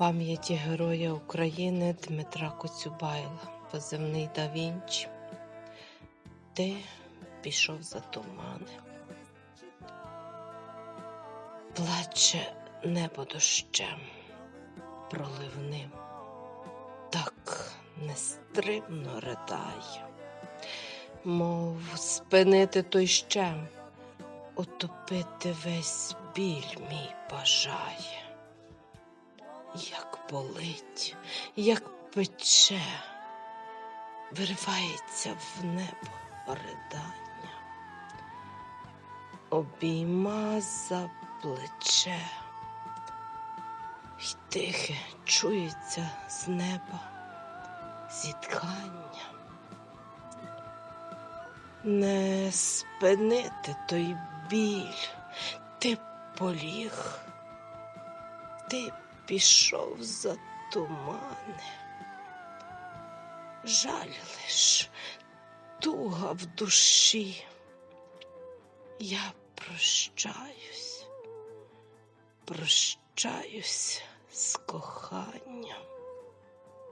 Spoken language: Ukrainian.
пам'яті Героя України Дмитра Коцюбайла, позивний да Вінчі. Ти пішов за тумани. Плаче небо дощем проливним, так нестримно ридає, мов спинити той щем, утопити весь біль мій бажає. Як болить, як пече, виривається в небо ридання, обійма за плече, й тихе чується з неба зітхання. Не спинити той біль, ти поліг, ти пішов за тумани. Жаль лиш туга в душі. Я прощаюсь, прощаюсь з коханням.